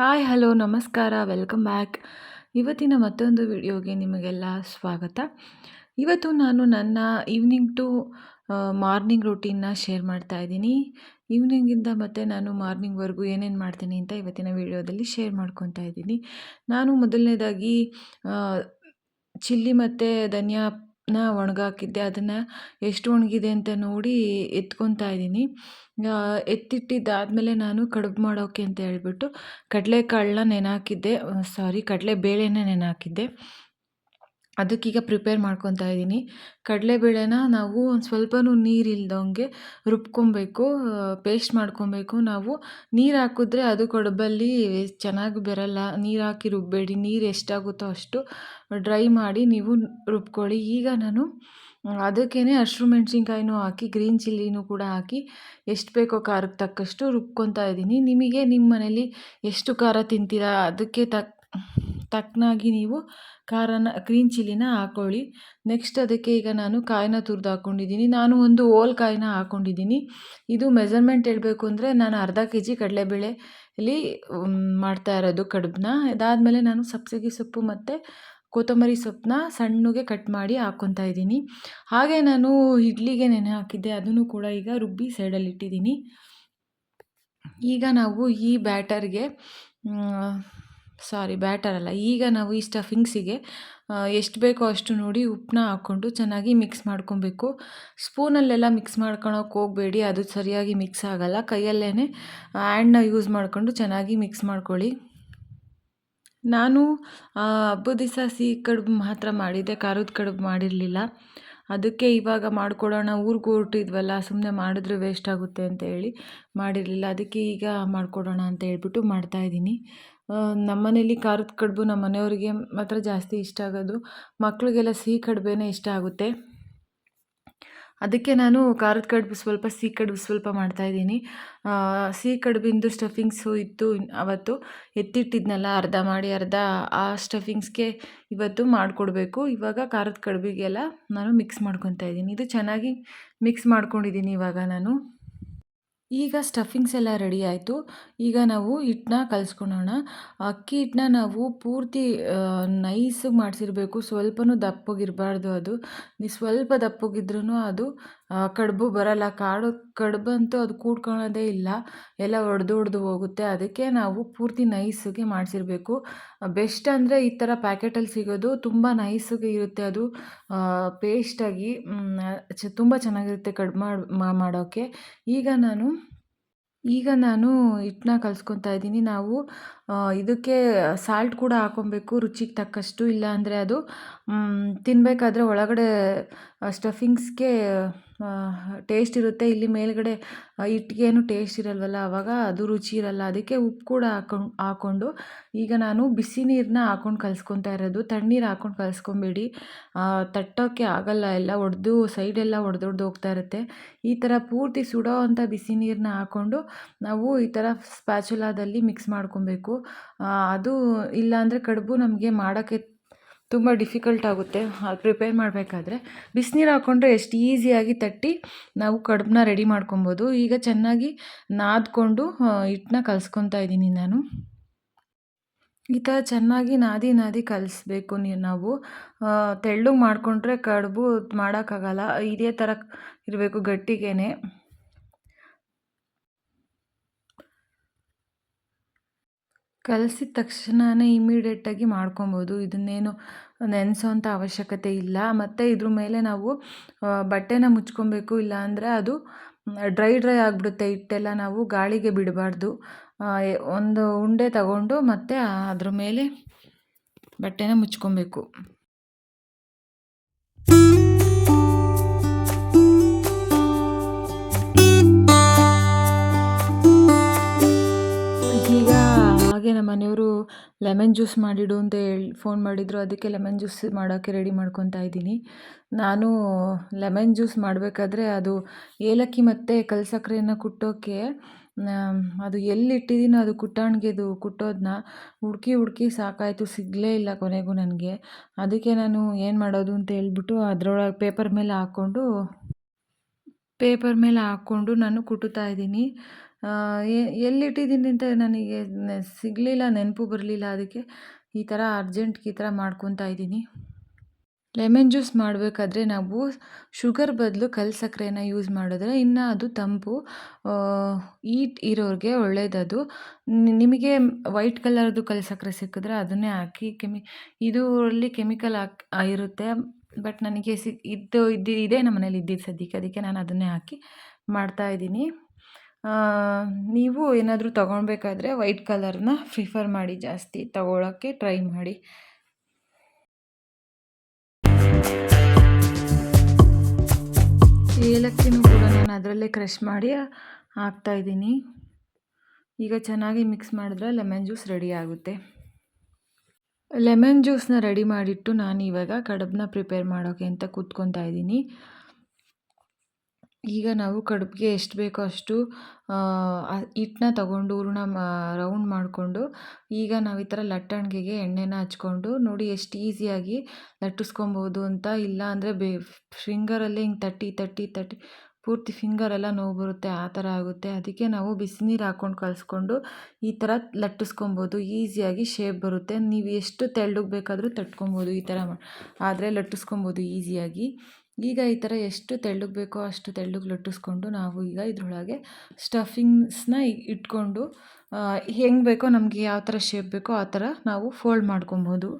Hi hello ನಮಸ್ಕಾರ. Welcome back ಇವತ್ತಿನ ಮತ್ತೊಂದು ವಿಡಿಯೋಗೆ ನಿಮಗೆಲ್ಲ ಸ್ವಾಗತ. ಇವತ್ತು ನಾನು ನನ್ನ ಈವ್ನಿಂಗ್ ಟು ಮಾರ್ನಿಂಗ್ ರೂಟೀನ್ನ ಶೇರ್ ಮಾಡ್ತಾ ಇದ್ದೀನಿ. ಈವ್ನಿಂಗಿಂದ ಮತ್ತು ನಾನು ಮಾರ್ನಿಂಗ್ವರೆಗೂ ಏನೇನು ಮಾಡ್ತೀನಿ ಅಂತ ಇವತ್ತಿನ ವಿಡಿಯೋದಲ್ಲಿ ಶೇರ್ ಮಾಡ್ಕೊತಾ ಇದ್ದೀನಿ. ನಾನು ಮೊದಲನೇದಾಗಿ ಚಿಲ್ಲಿ ಮತ್ತು ಧನಿಯಾನ ಒಣಗಾಕಿದ್ದೆ. ಅದನ್ನು ಎಷ್ಟು ಒಣಗಿದೆ ಅಂತ ನೋಡಿ ಎತ್ಕೊತಾ ಇದ್ದೀನಿ. ಎತ್ತಿಟ್ಟಿದ್ದಾದಮೇಲೆ ನಾನು ಕಡುಬು ಮಾಡೋಕೆ ಅಂತ ಹೇಳ್ಬಿಟ್ಟು ಕಡಲೆಕಾಳನ್ನ ನೆನೆ ಹಾಕಿದ್ದೆ ಸಾರಿ ಕಡಲೆ ಬೇಳೆನ ನೆನೆ ಹಾಕಿದ್ದೆ ಅದಕ್ಕೀಗ ಪ್ರಿಪೇರ್ ಮಾಡ್ಕೊತಾ ಇದ್ದೀನಿ. ಕಡಲೆಬೇಳೆನ ನಾವು ಒಂದು ಸ್ವಲ್ಪನೂ ನೀರಿಲ್ದಂಗೆ ರುಬ್ಕೊಬೇಕು ಪೇಸ್ಟ್ ಮಾಡ್ಕೊಬೇಕು. ನಾವು ನೀರು ಹಾಕಿದ್ರೆ ಅದು ಕೊಡಬಲ್ಲಿ ಚೆನ್ನಾಗಿ ಬರಲ್ಲ. ನೀರು ಹಾಕಿ ರುಬ್ಬಬೇಡಿ ನೀರು ಎಷ್ಟಾಗುತ್ತೋ ಅಷ್ಟು ಡ್ರೈ ಮಾಡಿ ನೀವು ರುಬ್ಕೊಳ್ಳಿ. ಈಗ ನಾನು ಅದಕ್ಕೇ ಹಸಿರು ಮೆಣಸಿನ್ಕಾಯಿನೂ ಹಾಕಿ ಗ್ರೀನ್ ಚಿಲ್ಲಿನೂ ಕೂಡ ಹಾಕಿ ಎಷ್ಟು ಬೇಕೋ ಖಾರಕ್ಕೆ ತಕ್ಕಷ್ಟು ರುಬ್ಕೊತಾ ಇದ್ದೀನಿ. ನಿಮಗೆ ನಿಮ್ಮ ಮನೇಲಿ ಎಷ್ಟು ಖಾರ ತಿಂತೀರಾ? ಅದಕ್ಕೆ ತಕ್ಕ ತಕ್ಕನಾಗಿ ನೀವು ಖಾರನ ಗ್ರೀನ್ ಚಿಲ್ಲಿನ ಹಾಕ್ಕೊಳ್ಳಿ ನೆಕ್ಸ್ಟ್ ಅದಕ್ಕೆ ಈಗ ನಾನು ಕಾಯಿನ ತುರಿದು ಹಾಕ್ಕೊಂಡಿದ್ದೀನಿ ನಾನು ಒಂದು ಓಲ್ ಕಾಯಿನ ಹಾಕ್ಕೊಂಡಿದ್ದೀನಿ ಇದು ಮೆಜರ್ಮೆಂಟ್ ಹೇಳಬೇಕು ಅಂದರೆ ನಾನು ಅರ್ಧ ಕೆ ಜಿ ಕಡಲೆಬೇಳೆಯಲ್ಲಿ ಮಾಡ್ತಾ ಇರೋದು ಕಡುಬನ್ನ ಅದಾದಮೇಲೆ ನಾನು ಸಬ್ಸಿಗೆ ಸೊಪ್ಪು ಮತ್ತು ಕೊತ್ತಂಬರಿ ಸೊಪ್ಪನ್ನ ಸಣ್ಣಗೆ ಕಟ್ ಮಾಡಿ ಹಾಕ್ಕೊತಾ ಇದ್ದೀನಿ. ಹಾಗೆ ನಾನು ಇಡ್ಲಿಗೆ ನೆನೆ ಹಾಕಿದ್ದೆ. ಅದನ್ನು ಕೂಡ ಈಗ ರುಬ್ಬಿ ಸೈಡಲ್ಲಿ ಇಟ್ಟಿದ್ದೀನಿ. ಈಗ ನಾವು ಈ ಬ್ಯಾಟರ್ಗೆ ಸಾರಿ ಬ್ಯಾಟರ್ ಅಲ್ಲ. ಈಗ ನಾವು ಈ ಸ್ಟಫಿಂಗ್ಸಿಗೆ ಎಷ್ಟು ಬೇಕೋ ಅಷ್ಟು ನೋಡಿ ಉಪ್ಪನ್ನ ಹಾಕ್ಕೊಂಡು ಚೆನ್ನಾಗಿ ಮಿಕ್ಸ್ ಮಾಡ್ಕೊಬೇಕು. ಸ್ಪೂನಲ್ಲೆಲ್ಲ ಮಿಕ್ಸ್ ಮಾಡ್ಕೊಳಕ್ಕೆ ಹೋಗಬೇಡಿ, ಅದು ಸರಿಯಾಗಿ ಮಿಕ್ಸ್ ಆಗೋಲ್ಲ. ಕೈಯಲ್ಲೇ ಹ್ಯಾಂಡ್ನ ಯೂಸ್ ಮಾಡಿಕೊಂಡು ಚೆನ್ನಾಗಿ ಮಿಕ್ಸ್ ಮಾಡ್ಕೊಳ್ಳಿ. ನಾನು ಹಬ್ಬದ ದಿವಸ ಸಿಹಿ ಕಡುಬು ಮಾತ್ರ ಮಾಡಿದ್ದೆ, ಖಾರದ ಕಡುಬು ಮಾಡಿರಲಿಲ್ಲ. ಅದಕ್ಕೆ ಇವಾಗ ಮಾಡ್ಕೊಡೋಣ, ಊರಿಗೆ ಹೊರಟಿದ್ವಲ್ಲ ಸುಮ್ಮನೆ ಮಾಡಿದ್ರೆ ವೇಸ್ಟ್ ಆಗುತ್ತೆ ಅಂತ ಹೇಳಿ ಮಾಡಿರಲಿಲ್ಲ. ಅದಕ್ಕೆ ಈಗ ಮಾಡಿಕೊಡೋಣ ಅಂತ ಹೇಳ್ಬಿಟ್ಟು ಮಾಡ್ತಾಯಿದ್ದೀನಿ ನಮ್ಮ ಮನೇಲಿ ಖಾರದ ಕಡುಬು ನಮ್ಮ ಮನೆಯವ್ರಿಗೆ ಮಾತ್ರ ಜಾಸ್ತಿ ಇಷ್ಟ ಆಗೋದು. ಮಕ್ಕಳಿಗೆಲ್ಲ ಸಿಹಿ ಕಡುಬೇ ಇಷ್ಟ ಆಗುತ್ತೆ. ಅದಕ್ಕೆ ನಾನು ಖಾರದ ಕಡುಬು ಸ್ವಲ್ಪ, ಸಿಹಿ ಕಡುಬು ಸ್ವಲ್ಪ ಮಾಡ್ತಾಯಿದ್ದೀನಿ ಸಿಹಿ ಕಡುಬಿಂದು ಸ್ಟಫಿಂಗ್ಸು ಇತ್ತು ಅವತ್ತು. ಎತ್ತಿಟ್ಟಿದ್ನಲ್ಲ, ಅರ್ಧ ಮಾಡಿ, ಅರ್ಧ ಆ ಸ್ಟಫಿಂಗ್ಸ್ಗೆ ಇವತ್ತು ಮಾಡಿಕೊಡ್ಬೇಕು. ಇವಾಗ ಖಾರದ ಕಡುಬಿಗೆಲ್ಲ ನಾನು ಮಿಕ್ಸ್ ಮಾಡ್ಕೊತಾ ಇದ್ದೀನಿ. ಇದು ಚೆನ್ನಾಗಿ ಮಿಕ್ಸ್ ಮಾಡ್ಕೊಂಡಿದ್ದೀನಿ ಇವಾಗ ನಾನು. ಈಗ ಸ್ಟಫಿಂಗ್ಸ್ ಎಲ್ಲ ರೆಡಿ ಆಯಿತು. ಈಗ ನಾವು ಹಿಟ್ಟನ್ನ ಕಲಿಸ್ಕೊಳ್ಳೋಣ ಅಕ್ಕಿ ಹಿಟ್ಟನ್ನ ನಾವು ಪೂರ್ತಿ ನೈಸಾಗಿ ಮಾಡಿಸಿರ್ಬೇಕು. ಸ್ವಲ್ಪನೂ ದಪ್ಪಗಿರಬಾರ್ದು ಅದು. ನೀವು ಸ್ವಲ್ಪ ದಪ್ಪಗಿದ್ರೂ ಅದು ಕಡುಬು ಬರಲ್ಲ. ಕಾಡು, ಕಡುಬಂತೂ ಅದು ಕೂಡ್ಕೊಳ್ಳೋದೇ ಇಲ್ಲ. ಎಲ್ಲ ಒಡೆದು ಒಡೆದು ಹೋಗುತ್ತೆ. ಅದಕ್ಕೆ ನಾವು ಪೂರ್ತಿ ನೈಸಿಗೆ ಮಾಡಿಸಿರ್ಬೇಕು. ಬೆಸ್ಟ್ ಅಂದರೆ ಈ ಥರ ಪ್ಯಾಕೆಟಲ್ಲಿ ಸಿಗೋದು ತುಂಬ ನೈಸಿಗೆ ಇರುತ್ತೆ ಅದು. ಪೇಸ್ಟಾಗಿ ಚ, ತುಂಬ ಚೆನ್ನಾಗಿರುತ್ತೆ ಕಡುಬು ಮಾಡಿ ಮಾಡೋಕ್ಕೆ ಈಗ ನಾನು ಈಗ ನಾನು ಹಿಟ್ಟನ್ನ ಕಲ್ಸ್ಕೊತಾ ಇದ್ದೀನಿ. ನಾವು ಇದಕ್ಕೆ ಸಾಲ್ಟ್ ಕೂಡ ಹಾಕೊಬೇಕು, ರುಚಿಗೆ ತಕ್ಕಷ್ಟು. ಇಲ್ಲ ಅಂದರೆ ಅದು ತಿನ್ನಬೇಕಾದ್ರೆ ಒಳಗಡೆ ಸ್ಟಫಿಂಗ್ಸ್ಗೆ ಟೇಸ್ಟ್ ಇರುತ್ತೆ. ಇಲ್ಲಿ ಮೇಲ್ಗಡೆ ಇಟ್ಟಿಗೆನೂ ಟೇಸ್ಟ್ ಇರಲ್ವಲ್ಲ ಆವಾಗ ಅದು ರುಚಿ ಇರಲ್ಲ. ಅದಕ್ಕೆ ಉಪ್ಪು ಕೂಡ ಹಾಕೊಂಡು ಹಾಕ್ಕೊಂಡು ಈಗ ನಾನು ಬಿಸಿ ನೀರನ್ನ ಹಾಕ್ಕೊಂಡು ಕಲ್ಸ್ಕೊತಾ ಇರೋದು. ತಣ್ಣೀರು ಹಾಕ್ಕೊಂಡು ಕಲಿಸ್ಕೊಂಬೇಡಿ. ತಟ್ಟೋಕ್ಕೆ ಆಗಲ್ಲ, ಎಲ್ಲ ಒಡೆದು ಸೈಡೆಲ್ಲ ಒಡೆದೊಡ್ದು ಹೋಗ್ತಾ ಇರುತ್ತೆ. ಈ ಥರ ಪೂರ್ತಿ ಸುಡೋ ಅಂಥ ಬಿಸಿ ನೀರನ್ನ ಹಾಕ್ಕೊಂಡು ನಾವು ಈ ಥರ ಸ್ಪ್ಯಾಚುಲಾದಲ್ಲಿ ಮಿಕ್ಸ್ ಮಾಡ್ಕೊಬೇಕು. ಅದು ಇಲ್ಲ ಅಂದರೆ ಕಡುಬು ನಮಗೆ ಮಾಡೋಕ್ಕೆ ತುಂಬ ಡಿಫಿಕಲ್ಟ್ ಆಗುತ್ತೆ. ಪ್ರಿಪೇರ್ ಮಾಡಬೇಕಾದ್ರೆ ಬಿಸಿನೀರು ಹಾಕ್ಕೊಂಡ್ರೆ ಎಷ್ಟು ಈಸಿಯಾಗಿ ತಟ್ಟಿ ನಾವು ಕಡುಬನ್ನ ರೆಡಿ ಮಾಡ್ಕೊಬೋದು. ಈಗ ಚೆನ್ನಾಗಿ ನಾದ್ಕೊಂಡು ಹಿಟ್ಟನ್ನ ಕಲಿಸ್ಕೊತಾ ಇದ್ದೀನಿ ನಾನು. ಈ ಥರ ಚೆನ್ನಾಗಿ ನಾದಿ ನಾದಿ ಕಲಿಸ್ಬೇಕು ನೀ, ನಾವು. ತೆಳ್ಳಗೆ ಮಾಡಿಕೊಂಡ್ರೆ ಕಡುಬು ಮಾಡೋಕ್ಕಾಗಲ್ಲ. ಇದೇ ಥರ ಇರಬೇಕು ಗಟ್ಟಿಗೇನೆ. ಕಲಸಿದ ತಕ್ಷಣವೇ ಇಮಿಡಿಯೇಟಾಗಿ ಮಾಡ್ಕೊಬೋದು. ಇದನ್ನೇನು ನೆನೆಸೋಂಥ ಅವಶ್ಯಕತೆ ಇಲ್ಲ. ಮತ್ತು ಇದ್ರ ಮೇಲೆ ನಾವು ಬಟ್ಟೆನ ಮುಚ್ಕೊಬೇಕು ಇಲ್ಲ ಅಂದರೆ ಅದು ಡ್ರೈ ಡ್ರೈ ಆಗಿಬಿಡುತ್ತೆ. ಹಿಟ್ಟೆಲ್ಲ ನಾವು ಗಾಳಿಗೆ ಬಿಡಬಾರ್ದು. ಒಂದು ಉಂಡೆ ತಗೊಂಡು ಮತ್ತು ಅದ್ರ ಮೇಲೆ ಬಟ್ಟೆನ ಮುಚ್ಕೊಬೇಕು. ನಮ್ಮ ಮನೆಯವರು ಲೆಮನ್ ಜ್ಯೂಸ್ ಮಾಡಿಡು ಅಂತ ಹೇಳಿ ಫೋನ್ ಮಾಡಿದರು. ಅದಕ್ಕೆ ಲೆಮನ್ ಜ್ಯೂಸ್ ಮಾಡೋಕ್ಕೆ ರೆಡಿ ಮಾಡ್ಕೊತಾ ಇದ್ದೀನಿ. ನಾನು ಲೆಮನ್ ಜ್ಯೂಸ್ ಮಾಡಬೇಕಾದ್ರೆ ಅದು ಏಲಕ್ಕಿ ಮತ್ತು ಕಲ್ಸಕ್ಕರೆಯನ್ನು ಕುಟ್ಟೋಕ್ಕೆ ಅದು ಎಲ್ಲಿಟ್ಟಿದ್ದೀನೋ ಅದು ಕುಟ್ಟಾಣಿಗೆದು ಕುಟ್ಟೋದನ್ನ ಹುಡುಕಿ ಹುಡುಕಿ ಸಾಕಾಯಿತು, ಸಿಗಲೇ ಇಲ್ಲ ಕೊನೆಗೂ ನನಗೆ. ಅದಕ್ಕೆ ನಾನು ಏನು ಮಾಡೋದು ಅಂತ ಹೇಳ್ಬಿಟ್ಟು ಅದರೊಳಗೆ ಪೇಪರ್ ಮೇಲೆ ಹಾಕ್ಕೊಂಡು, ಪೇಪರ್ ಮೇಲೆ ಹಾಕ್ಕೊಂಡು ನಾನು ಕುಟ್ಟುತ್ತಾ ಇದ್ದೀನಿ. ಎಲ್ಲಿಟ್ಟಿದ್ದೀನಿ ಅಂತ ನನಗೆ ಸಿಗಲಿಲ್ಲ, ನೆನಪು ಬರಲಿಲ್ಲ. ಅದಕ್ಕೆ ಈ ಥರ ಅರ್ಜೆಂಟ್ಗೆ ಈ ಥರ ಮಾಡ್ಕೊತಾ ಇದ್ದೀನಿ. ಲೆಮನ್ ಜ್ಯೂಸ್ ಮಾಡಬೇಕಾದ್ರೆ ನಾವು ಶುಗರ್ ಬದಲು ಕಲ್ಲು ಸಕ್ಕರೆನ ಯೂಸ್ ಮಾಡಿದ್ರೆ ಇನ್ನು ಅದು ತಂಪು ಈಟ್ ಇರೋರಿಗೆ ಒಳ್ಳೆಯದದು ನಿಮಗೆ ವೈಟ್ ಕಲರ್ದು ಕಲ್ಲು ಸಕ್ಕರೆ ಸಿಕ್ಕಿದ್ರೆ ಅದನ್ನೇ ಹಾಕಿ, ಕೆಮಿ, ಇದರಲ್ಲಿ ಕೆಮಿಕಲ್ ಹಾಕಿ, ಇರುತ್ತೆ. ಬಟ್ ನನಗೆ ಸಿ ಇದ್ದು ಇದ್ದು ಇದೇ ನಮ್ಮ ಮನೇಲಿ ಇದ್ದಿದ್ದು ಸದ್ಯಕ್ಕೆ. ಅದಕ್ಕೆ ನಾನು ಅದನ್ನೇ ಹಾಕಿ ಮಾಡ್ತಾಯಿದ್ದೀನಿ ನೀವು ಏನಾದರೂ ತೊಗೊಳ್ಬೇಕಾದ್ರೆ ವೈಟ್ ಕಲರ್ನ ಪ್ರಿಫರ್ ಮಾಡಿ ಜಾಸ್ತಿ ತಗೊಳ್ಳೋಕ್ಕೆ ಟ್ರೈ ಮಾಡಿ. ಏಲಕ್ಕಿನೂ ಕೂಡ ನಾನು ಅದರಲ್ಲೇ ಕ್ರಷ್ ಮಾಡಿ ಹಾಕ್ತಾಯಿದ್ದೀನಿ ಈಗ ಚೆನ್ನಾಗಿ ಮಿಕ್ಸ್ ಮಾಡಿದ್ರೆ ಲೆಮನ್ ಜ್ಯೂಸ್ ರೆಡಿ ಆಗುತ್ತೆ. ಲೆಮನ್ ಜ್ಯೂಸನ್ನ ರೆಡಿ ಮಾಡಿಟ್ಟು ನಾನು ಇವಾಗ ಕಡಬನ್ನ ಪ್ರಿಪೇರ್ ಮಾಡೋಕ್ಕೆ ಅಂತ ಕೂತ್ಕೊತಾ ಇದ್ದೀನಿ. ಈಗ ನಾವು ಕಡುಬಿಗೆ ಎಷ್ಟು ಬೇಕೋ ಅಷ್ಟು ಹಿಟ್ಟನ್ನ ತಗೊಂಡು ಹೂರ್ಣ ಮಾ ರೌಂಡ್ ಮಾಡಿಕೊಂಡು ಈಗ ನಾವು ಈ ಥರ ಲಟ್ಟಣಿಗೆಗೆ ಎಣ್ಣೆನ ಹಚ್ಕೊಂಡು ನೋಡಿ ಎಷ್ಟು ಈಸಿಯಾಗಿ ಲಟ್ಟಿಸ್ಕೊಬೋದು ಅಂತ. ಇಲ್ಲ ಅಂದರೆ ಬೇ ಫಿಂಗರಲ್ಲೇ ಹಿಂಗೆ ತಟ್ಟಿ ತಟ್ಟಿ ತಟ್ಟಿ, ಪೂರ್ತಿ ಫಿಂಗರೆಲ್ಲ ನೋವು ಬರುತ್ತೆ, ಆ ಥರ ಆಗುತ್ತೆ. ಅದಕ್ಕೆ ನಾವು ಬಿಸಿನೀರು ಹಾಕ್ಕೊಂಡು ಕಲಸ್ಕೊಂಡು ಈ ಥರ ಲಟ್ಟಿಸ್ಕೊಬೋದು. ಈಸಿಯಾಗಿ ಶೇಪ್ ಬರುತ್ತೆ. ನೀವು ಎಷ್ಟು ತೆಳ್ಳಗೆ ಬೇಕಾದರೂ ತಟ್ಕೊಬೋದು ಈ ಥರ ಆದರೆ ಲಟ್ಟಿಸ್ಕೊಬೋದು ಈಸಿಯಾಗಿ ಈಗ ಈ ಥರ ಎಷ್ಟು ತೆಳ್ಳಗೆ ಬೇಕೋ ಅಷ್ಟು ತೆಳ್ಳಗೆ ಲಟ್ಟಿಸ್ಕೊಂಡು ನಾವು ಈಗ ಇದರೊಳಗೆ ಸ್ಟಫಿಂಗ್ಸ್ನ ಇಟ್ಕೊಂಡು ಹೆಂಗೆ ಬೇಕೋ ನಮಗೆ ಯಾವ ಥರ ಶೇಪ್ ಬೇಕೋ ಆ ಥರ ನಾವು ಫೋಲ್ಡ್ ಮಾಡ್ಕೊಬೋದು.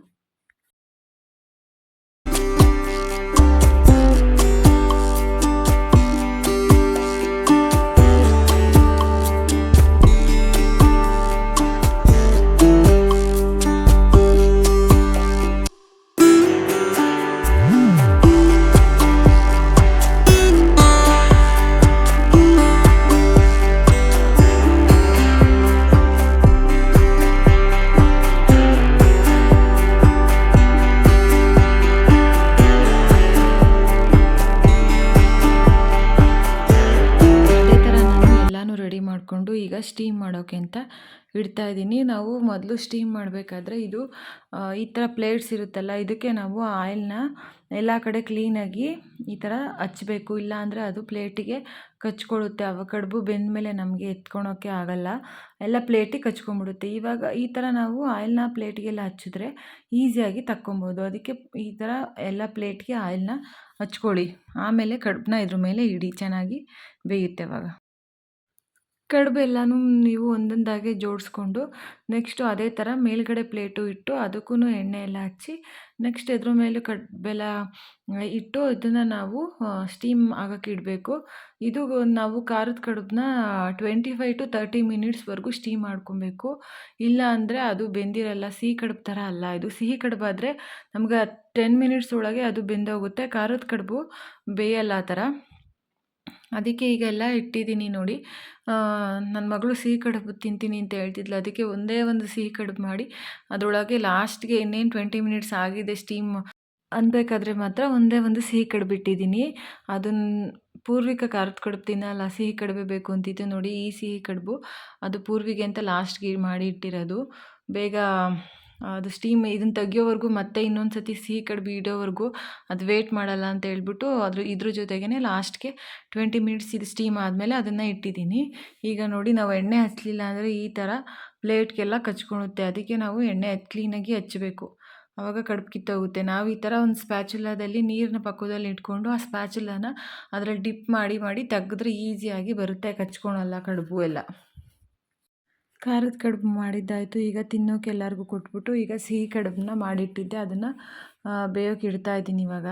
ಸ್ಟೀಮ್ ಮಾಡೋಕ್ಕೆ ಅಂತ ಇಡ್ತಾ ಇದ್ದೀನಿ. ನಾವು ಮೊದಲು ಸ್ಟೀಮ್ ಮಾಡಬೇಕಾದ್ರೆ ಇದು ಈ ಥರ ಪ್ಲೇಟ್ಸ್ ಇರುತ್ತಲ್ಲ, ಇದಕ್ಕೆ ನಾವು ಆಯಿಲ್ನ ಎಲ್ಲ ಕಡೆ ಕ್ಲೀನಾಗಿ ಈ ಥರ ಹಚ್ಚಬೇಕು ಇಲ್ಲಾಂದರೆ ಅದು ಪ್ಲೇಟಿಗೆ ಕಚ್ಕೊಳ್ಳುತ್ತೆ ಅವ ಕಡುಬು ಬೆಂದ ಮೇಲೆ ನಮಗೆ ಎತ್ಕೊಳೋಕ್ಕೆ ಆಗಲ್ಲ. ಎಲ್ಲ ಪ್ಲೇಟಿಗೆ ಕಚ್ಕೊಂಡ್ಬಿಡುತ್ತೆ. ಇವಾಗ ಈ ಥರ ನಾವು ಆಯಿಲ್ನ ಪ್ಲೇಟಿಗೆಲ್ಲ ಹಚ್ಚಿದ್ರೆ ಈಸಿಯಾಗಿ ತಕ್ಕೊಬೋದು. ಅದಕ್ಕೆ ಈ ಥರ ಎಲ್ಲ ಪ್ಲೇಟ್ಗೆ ಆಯಿಲ್ನ ಹಚ್ಕೊಳ್ಳಿ. ಆಮೇಲೆ ಕಡುಬನ್ನ ಇದ್ರ ಮೇಲೆ ಇಡಿ. ಚೆನ್ನಾಗಿ ಬೇಯುತ್ತೆ ಅವಾಗ. ಕಡುಬೆಲ್ಲನೂ ನೀವು ಒಂದೊಂದಾಗೆ ಜೋಡಿಸ್ಕೊಂಡು ನೆಕ್ಸ್ಟು ಅದೇ ಥರ ಮೇಲ್ಗಡೆ ಪ್ಲೇಟು ಇಟ್ಟು ಅದಕ್ಕೂ ಎಣ್ಣೆ ಎಲ್ಲ ಹಚ್ಚಿ ನೆಕ್ಸ್ಟ್ ಇದ್ರ ಮೇಲೆ ಕಡುಬೆಲ್ಲ ಇಟ್ಟು ಇದನ್ನು ನಾವು ಸ್ಟೀಮ್ ಆಗೋಕ್ಕೆ ಇಡಬೇಕು. ಇದು ನಾವು ಖಾರದ ಕಡುಬನ್ನ ಟ್ವೆಂಟಿ ಫೈವ್ ಟು ತರ್ಟಿ ಮಿನಿಟ್ಸ್ವರೆಗೂ ಸ್ಟೀಮ್ ಮಾಡ್ಕೊಬೇಕು. ಇಲ್ಲ ಅಂದರೆ ಅದು ಬೆಂದಿರಲ್ಲ, ಸಿಹಿ ಕಡುಬು ಥರ ಅಲ್ಲ. ಇದು ಸಿಹಿ ಕಡುಬಾದರೆ ನಮ್ಗೆ ಟೆನ್ ಮಿನಿಟ್ಸ್ ಒಳಗೆ ಅದು ಬೆಂದೋಗುತ್ತೆ. ಖಾರದ ಕಡುಬು ಬೇಯಲ್ಲ ಆ ಥರ. ಅದಕ್ಕೆ ಈಗ ಎಲ್ಲ ಇಟ್ಟಿದ್ದೀನಿ ನೋಡಿ. ನನ್ನ ಮಗಳು ಸಿಹಿ ಕಡುಬು ತಿಂತೀನಿ ಅಂತ ಹೇಳ್ತಿದ್ಲು. ಅದಕ್ಕೆ ಒಂದೇ ಒಂದು ಸಿಹಿ ಕಡುಬು ಮಾಡಿ ಅದರೊಳಗೆ ಲಾಸ್ಟ್ಗೆ ಇನ್ನೇನು ಟ್ವೆಂಟಿ ಮಿನಿಟ್ಸ್ ಆಗಿದೆ ಸ್ಟೀಮ್ ಅನ್ಬೇಕಾದ್ರೆ ಮಾತ್ರ ಒಂದೇ ಒಂದು ಸಿಹಿ ಕಡುಬು ಇಟ್ಟಿದ್ದೀನಿ. ಅದನ್ನ ಪೂರ್ವಿಕ ಖಾರದ ಕಡುಬು ತಿನ್ನಲ್ಲ, ಸಿಹಿ ಕಡುಬೆ ಬೇಕು ಅಂತಿತ್ತು ನೋಡಿ ಈ ಸಿಹಿ ಕಡುಬು. ಅದು ಪೂರ್ವಿಗೆ ಅಂತ ಲಾಸ್ಟ್ಗೆ ಮಾಡಿ ಇಟ್ಟಿರೋದು. ಬೇಗ ಅದು ಸ್ಟೀಮ್ ಇದನ್ನು ತೆಗಿಯೋವರೆಗೂ ಮತ್ತೆ ಇನ್ನೊಂದು ಸತಿ ಸಿಹಿ ಕಡುಬು ಇಡೋವರೆಗೂ ಅದು ವೇಟ್ ಮಾಡಲ್ಲ ಅಂತ ಹೇಳ್ಬಿಟ್ಟು ಅದ್ರ, ಇದ್ರ ಜೊತೆಗೇ ಲಾಸ್ಟ್ಗೆ ಟ್ವೆಂಟಿ ಮಿನಿಟ್ಸ್ ಇದು ಸ್ಟೀಮ್ ಆದಮೇಲೆ ಅದನ್ನು ಇಟ್ಟಿದ್ದೀನಿ. ಈಗ ನೋಡಿ ನಾವು ಎಣ್ಣೆ ಹಚ್ಚಲಿಲ್ಲ ಅಂದರೆ ಈ ಥರ ಪ್ಲೇಟ್ಗೆಲ್ಲ ಕಚ್ಕೊಳುತ್ತೆ ಅದಕ್ಕೆ ನಾವು ಎಣ್ಣೆ ಕ್ಲೀನಾಗಿ ಹಚ್ಚಬೇಕು ಆವಾಗ ಕಡುಬು ಕಿತ್ತೋಗುತ್ತೆ. ನಾವು ಈ ಥರ ಒಂದು ಸ್ಪ್ಯಾಚುಲಾದಲ್ಲಿ ನೀರಿನ ಪಕ್ಕದಲ್ಲಿ ಇಟ್ಕೊಂಡು ಆ ಸ್ಪ್ಯಾಚುಲಾನ ಅದರಲ್ಲಿ ಡಿಪ್ ಮಾಡಿ ಮಾಡಿ ತೆಗೆದ್ರೆ ಈಸಿಯಾಗಿ ಬರುತ್ತೆ ಕಚ್ಕೊಳಲ್ಲ ಕಡುಬು ಎಲ್ಲ. ಖಾರದ ಕಡುಬು ಮಾಡಿದ್ದಾಯಿತು. ಈಗ ತಿನ್ನೋಕೆ ಎಲ್ಲರಿಗೂ ಕೊಟ್ಬಿಟ್ಟು ಈಗ ಸಿಹಿ ಕಡುಬನ್ನ ಮಾಡಿಟ್ಟಿದ್ದೆ. ಅದನ್ನು ಬೇಯೋಕೆ ಇಡ್ತಾ ಇದ್ದೀನಿ ಇವಾಗ.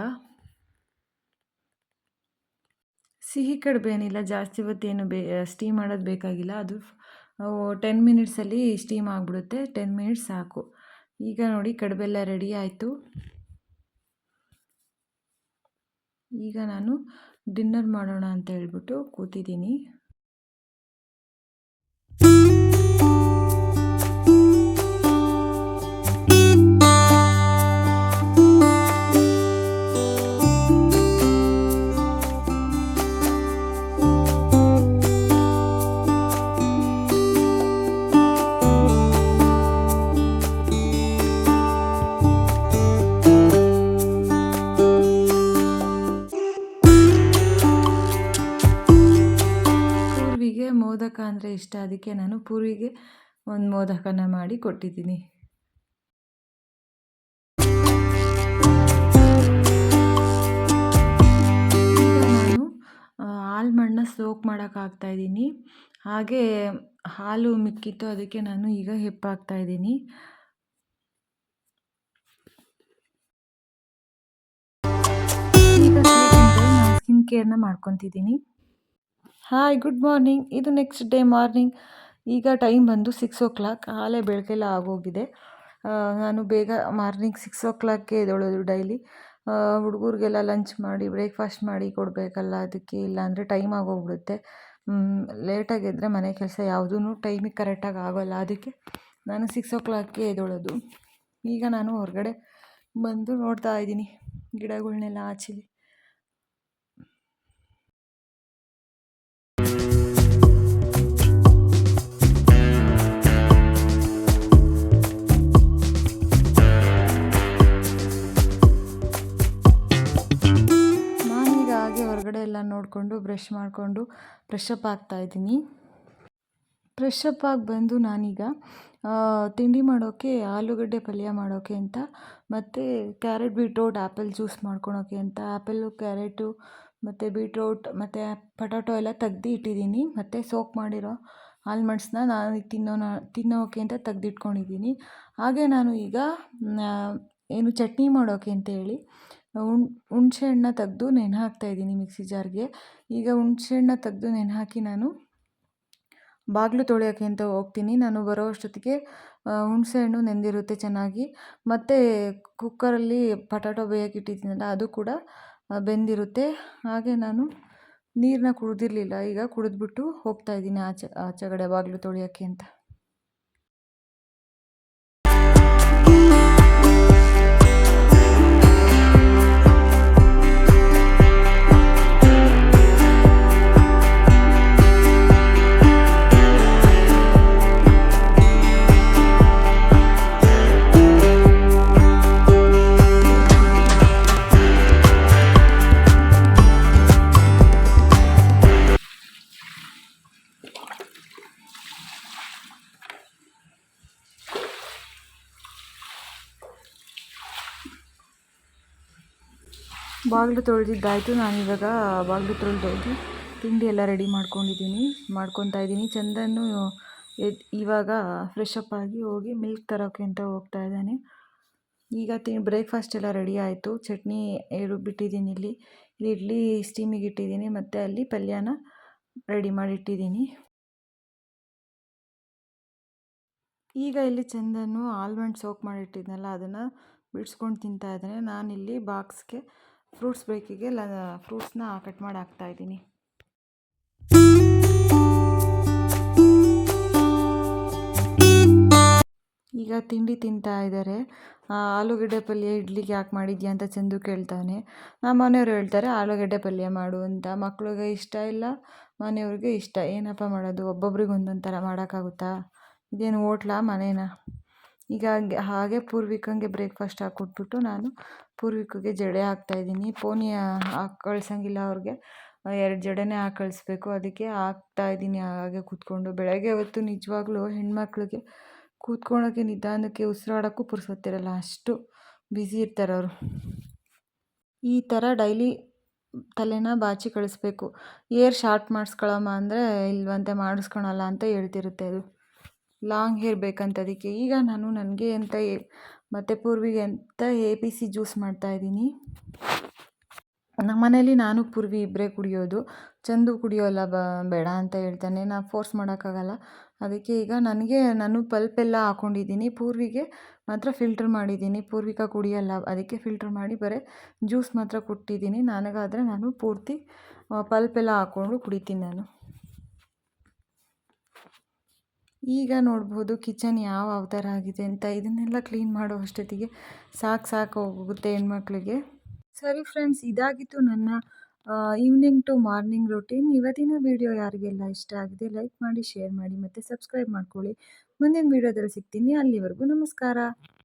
ಸಿಹಿ ಕಡುಬು ಏನಿಲ್ಲ, ಜಾಸ್ತಿ ಹೊತ್ತೇನು ಬೇ ಸ್ಟೀಮ್ ಮಾಡೋದು ಬೇಕಾಗಿಲ್ಲ. ಅದು ಟೆನ್ ಮಿನಿಟ್ಸಲ್ಲಿ ಸ್ಟೀಮ್ ಆಗಿಬಿಡುತ್ತೆ. ಟೆನ್ ಮಿನಿಟ್ಸ್ ಸಾಕು. ಈಗ ನೋಡಿ, ಕಡುಬೆಲ್ಲ ರೆಡಿ ಆಯಿತು. ಈಗ ನಾನು ಡಿನ್ನರ್ ಮಾಡೋಣ ಅಂತ ಹೇಳ್ಬಿಟ್ಟು ಕೂತಿದ್ದೀನಿ. ಅಂದರೆ ಇಷ್ಟ, ಅದಕ್ಕೆ ನಾನು ಪೂರಿಗೆ ಒಂದು ಮೋದಕನ ಮಾಡಿ ಕೊಟ್ಟಿದ್ದೀನಿ. ನಾನು ಹಾಲು ಮಣ್ಣು ಸೋಕ್ ಮಾಡೋಕ್ಕಾಗ್ತಾ ಇದ್ದೀನಿ. ಹಾಗೆ ಹಾಲು ಮಿಕ್ಕಿತ್ತು, ಅದಕ್ಕೆ ನಾನು ಈಗ ಹೆಪ್ಪಾಗ್ತಾ ಇದ್ದೀನಿ. ಸ್ಕಿನ್ ಕೇರ್ನ ಮಾಡ್ಕೊತಿದ್ದೀನಿ. ಹಾಯ್ ಗುಡ್ ಮಾರ್ನಿಂಗ್ ಇದು ನೆಕ್ಸ್ಟ್ ಡೇ ಮಾರ್ನಿಂಗ್ ಈಗ ಟೈಮ್ ಬಂದು ಸಿಕ್ಸ್ ಓ ಕ್ಲಾಕ್ ಹಾಲೇ ಬೆಳಗ್ಗೆಲ್ಲ ಆಗೋಗಿದೆ ನಾನು ಬೇಗ ಮಾರ್ನಿಂಗ್ ಸಿಕ್ಸ್ ಓ ಕ್ಲಾಕ್ಗೆ ಎದ್ದೇಳೋದು ಡೈಲಿ ಹುಡುಗರಿಗೆಲ್ಲ ಲಂಚ್ ಮಾಡಿ ಬ್ರೇಕ್ಫಾಸ್ಟ್ ಮಾಡಿ ಕೊಡಬೇಕಲ್ಲ, ಅದಕ್ಕೆ ಇಲ್ಲಾಂದರೆ ಟೈಮ್ ಆಗೋಗ್ಬಿಡುತ್ತೆ. ಲೇಟಾಗಿ ಎದ್ದರೆ ಮನೆ ಕೆಲಸ ಯಾವುದೂ ಟೈಮಿಗೆ ಕರೆಕ್ಟಾಗಿ ಆಗೋಲ್ಲ. ಅದಕ್ಕೆ ನಾನು ಸಿಕ್ಸ್ ಓ ಕ್ಲಾಕ್ಗೆ ಎದ್ದೊಳೋದು. ಈಗ ನಾನು ಹೊರಗಡೆ ಬಂದು ನೋಡ್ತಾ ಇದ್ದೀನಿ. ಗಿಡಗಳನ್ನೆಲ್ಲ ಆಚೆ ನೋಡಿಕೊಂಡು ಬ್ರಷ್ ಮಾಡಿಕೊಂಡು ಫ್ರೆಶ್ ಅಪ್ ಆಗ್ತಾಯಿದ್ದೀನಿ ಫ್ರೆಶ್ ಅಪ್ ಆಗಿ ಬಂದು ನಾನೀಗ ತಿಂಡಿ ಮಾಡೋಕ್ಕೆ ಆಲೂಗಡ್ಡೆ ಪಲ್ಯ ಮಾಡೋಕ್ಕೆ ಅಂತ, ಮತ್ತು ಕ್ಯಾರೆಟ್ ಬೀಟ್ರೋಟ್ ಆ್ಯಪಲ್ ಜ್ಯೂಸ್ ಮಾಡ್ಕೊಳೋಕ್ಕೆ ಅಂತ ಆ್ಯಪಲ್ಲು ಕ್ಯಾರೆಟು ಮತ್ತು ಬೀಟ್ರೋಟ್ ಮತ್ತು ಪಟಾಟೊ ಎಲ್ಲ ತೆಗ್ದು ಇಟ್ಟಿದ್ದೀನಿ. ಮತ್ತು ಸೋಕ್ ಮಾಡಿರೋ ಆಲ್ಮಂಡ್ಸ್ನ ನಾನು ತಿನ್ನೋ, ತಿನ್ನೋಕೆ ಅಂತ ತೆಗ್ದಿಟ್ಕೊಂಡಿದ್ದೀನಿ. ಹಾಗೆ ನಾನು ಈಗ ಏನು ಚಟ್ನಿ ಮಾಡೋಕೆ ಅಂತೇಳಿ ಹುಣ್ ಹುಣ್ಸೆ ಹಣ್ಣನ್ನ ತೆಗ್ದು ನೆನೆ ಹಾಕ್ತಾಯಿದ್ದೀನಿ ಮಿಕ್ಸಿ ಜಾರ್ಗೆ. ಈಗ ಹುಣ್ಸೆ ಹಣ್ಣನ್ನ ತೆಗೆದು ನೆನೆ ಹಾಕಿ ನಾನು ಬಾಗಿಲು ತೊಳೆಯೋಕ್ಕೆ ಅಂತ ಹೋಗ್ತೀನಿ. ನಾನು ಬರೋ ಅಷ್ಟೊತ್ತಿಗೆ ಹುಣಸೆ ಹಣ್ಣು ನೆಂದಿರುತ್ತೆ ಚೆನ್ನಾಗಿ. ಮತ್ತು ಕುಕ್ಕರಲ್ಲಿ ಪಟಾಟೊ ಬೇಯಕ್ಕೆ ಇಟ್ಟಿದ್ದೀನಲ್ಲ, ಅದು ಕೂಡ ಬೆಂದಿರುತ್ತೆ. ಹಾಗೆ ನಾನು ನೀರನ್ನ ಕುಡಿದಿರಲಿಲ್ಲ, ಈಗ ಕುಡಿದ್ಬಿಟ್ಟು ಹೋಗ್ತಾಯಿದ್ದೀನಿ ಆಚೆ, ಆಚೆಗಡೆ ಬಾಗಿಲು ತೊಳೆಯೋಕ್ಕೆ ಅಂತ. ಬಾಗಿಲು ತೊಳೆದಿದ್ದಾಯಿತು. ನಾನಿವಾಗ ಬಾಗಿಲು ತೊಳೆದೋಗಿ ತಿಂಡಿ ಎಲ್ಲ ರೆಡಿ ಮಾಡ್ಕೊಂಡಿದ್ದೀನಿ. ಮಾಡ್ಕೊತಾ ಇದ್ದೀನಿ. ಚಂದನ್ನು ಇವಾಗ ಫ್ರೆಶ್ ಆಗಿ ಹೋಗಿ ಮಿಲ್ಕ್ ತರೋಕ್ಕೆ ಅಂತ ಹೋಗ್ತಾ ಇದ್ದಾನೆ. ಈಗ ತಿ ಬ್ರೇಕ್ಫಾಸ್ಟ್ ಎಲ್ಲ ರೆಡಿ ಆಯಿತು. ಚಟ್ನಿ ಬಿಟ್ಟಿದ್ದೀನಿ ಇಲ್ಲಿ. ಇಲ್ಲಿ ಇಡ್ಲಿ ಸ್ಟೀಮಿಗೆ ಇಟ್ಟಿದ್ದೀನಿ. ಮತ್ತು ಅಲ್ಲಿ ಪಲ್ಯನ ರೆಡಿ ಮಾಡಿಟ್ಟಿದ್ದೀನಿ. ಈಗ ಇಲ್ಲಿ ಚಂದನ್ನು ಆಲ್ಮಂಡ್ ಸೋಕ್ ಮಾಡಿಟ್ಟಿದ್ನಲ್ಲ, ಅದನ್ನು ಬಿಡಿಸ್ಕೊಂಡು ತಿಂತಾ ಇದ್ದಾನೆ. ನಾನಿಲ್ಲಿ ಬಾಕ್ಸ್ಗೆ ಫ್ರೂಟ್ಸ್ ಬೇಕಿಗೆ ಲ ಫ್ರೂಟ್ಸ್ನ ಕಟ್ ಮಾಡಿ ಇದ್ದೀನಿ. ಈಗ ತಿಂಡಿ ತಿಂತಾ ಇದ್ದಾರೆ. ಆಲೂಗಡ್ಡೆ ಪಲ್ಯ ಇಡ್ಲಿಗೆ ಯಾಕೆ ಮಾಡಿದ್ಯಾ ಅಂತ ಚಂದು ಕೇಳ್ತಾನೆ. ನಮ್ಮ ಮನೆಯವರು ಹೇಳ್ತಾರೆ, ಆಲೂಗಡ್ಡೆ ಪಲ್ಯ ಮಾಡು ಅಂತ. ಮಕ್ಳಿಗೆ ಇಷ್ಟ ಇಲ್ಲ, ಮನೆಯವ್ರಿಗೆ ಇಷ್ಟ. ಏನಪ್ಪ ಮಾಡೋದು? ಒಬ್ಬೊಬ್ರಿಗೆ ಒಂದೊಂದು ಥರ ಮಾಡೋಕ್ಕಾಗುತ್ತಾ? ಇದೇನು ಓಟ್ಲಾ ಮನೇನಾ? ಈಗ ಹಾಗೆ ಪೂರ್ವಿಕಂಗೆ ಬ್ರೇಕ್ಫಾಸ್ಟ್ ಹಾಕ್ಕೊಟ್ಬಿಟ್ಟು ನಾನು ಪೂರ್ವಿಕಗೆ ಜಡೆ ಹಾಕ್ತಾಯಿದ್ದೀನಿ. ಪೋನಿ ಹಾಕಿ ಕಳ್ಸೋಂಗಿಲ್ಲ ಅವ್ರಿಗೆ. ಎರಡು ಜಡೆನೇ ಹಾಕಿ ಕಳಿಸ್ಬೇಕು ಅದಕ್ಕೆ ಹಾಕ್ತಾಯಿದ್ದೀನಿ ಹಾಗೆ ಕೂತ್ಕೊಂಡು. ಬೆಳಗ್ಗೆ ಹೊತ್ತು ನಿಜವಾಗ್ಲೂ ಹೆಣ್ಮಕ್ಳಿಗೆ ಕೂತ್ಕೊಳ್ಳೋಕ್ಕೆ ನಿಧಾನಕ್ಕೆ ಉಸಿರಾಡೋಕ್ಕೂ ಪುರ್ಸೊತ್ತಿರಲ್ಲ, ಅಷ್ಟು ಬ್ಯುಸಿ ಇರ್ತಾರೆ ಅವರು. ಈ ಥರ ಡೈಲಿ ತಲೆನ ಬಾಚಿ ಕಳಿಸ್ಬೇಕು ಏರ್ ಶಾರ್ಟ್ ಮಾಡಿಸ್ಕೊಳಮ್ಮ ಅಂದರೆ ಇಲ್ವಂತೆ ಮಾಡಿಸ್ಕೊಳಲ್ಲ ಅಂತ ಹೇಳ್ತಿರುತ್ತೆ ಅದು. ಲಾಂಗ್ ಹೇರ್ ಬೇಕಂತ ಅದಕ್ಕೆ. ಈಗ ನಾನು ನನಗೆ ಅಂತ ಮತ್ತು ಪೂರ್ವಿಗೆ ಅಂತ ಎ ಪಿ ಸಿ ಜ್ಯೂಸ್ ಮಾಡ್ತಾಯಿದ್ದೀನಿ ನಮ್ಮ ಮನೇಲಿ ನಾನು ಪೂರ್ವಿ ಇಬ್ಬರೇ ಕುಡಿಯೋದು. ಚಂದು ಕುಡಿಯೋಲ್ಲ ಬ, ಬೇಡ ಅಂತ ಹೇಳ್ತಾನೆ. ನಾನು ಫೋರ್ಸ್ ಮಾಡೋಕ್ಕಾಗಲ್ಲ. ಅದಕ್ಕೆ ಈಗ ನನಗೆ, ನಾನು ಪಲ್ಪೆಲ್ಲ ಹಾಕೊಂಡಿದ್ದೀನಿ. ಪೂರ್ವಿಗೆ ಮಾತ್ರ ಫಿಲ್ಟ್ರ್ ಮಾಡಿದ್ದೀನಿ. ಪೂರ್ವಿಕ ಕುಡಿಯೋಲ್ಲ, ಅದಕ್ಕೆ ಫಿಲ್ಟ್ರ್ ಮಾಡಿ ಬರೀ ಜ್ಯೂಸ್ ಮಾತ್ರ ಕೊಟ್ಟಿದ್ದೀನಿ. ನನಗಾದರೆ ನಾನು ಪೂರ್ತಿ ಪಲ್ಪೆಲ್ಲ ಹಾಕ್ಕೊಂಡು ಕುಡಿತೀನಿ ನಾನು. ಈಗ ನೋಡ್ಬೋದು ಕಿಚನ್ ಯಾವ ಅವತಾರ ಆಗಿದೆ ಅಂತ ಇದನ್ನೆಲ್ಲ ಕ್ಲೀನ್ ಮಾಡೋ ಅಷ್ಟೊತ್ತಿಗೆ ಸಾಕು ಸಾಕು ಹೋಗುತ್ತೆ ಹೆಣ್ಮಕ್ಳಿಗೆ. ಸರಿ ಫ್ರೆಂಡ್ಸ್ ಇದಾಗಿತ್ತು ನನ್ನ ಈವ್ನಿಂಗ್ ಟು ಮಾರ್ನಿಂಗ್ ರೊಟೀನ್ ಇವತ್ತಿನ ವಿಡಿಯೋ ಯಾರಿಗೆಲ್ಲ ಇಷ್ಟ ಆಗಿದೆ ಲೈಕ್ ಮಾಡಿ ಶೇರ್ ಮಾಡಿ ಮತ್ತು ಸಬ್ಸ್ಕ್ರೈಬ್ ಮಾಡ್ಕೊಳ್ಳಿ. ಮುಂದಿನ ವೀಡಿಯೋದಲ್ಲಿ ಸಿಗ್ತೀನಿ. ಅಲ್ಲಿವರೆಗೂ ನಮಸ್ಕಾರ.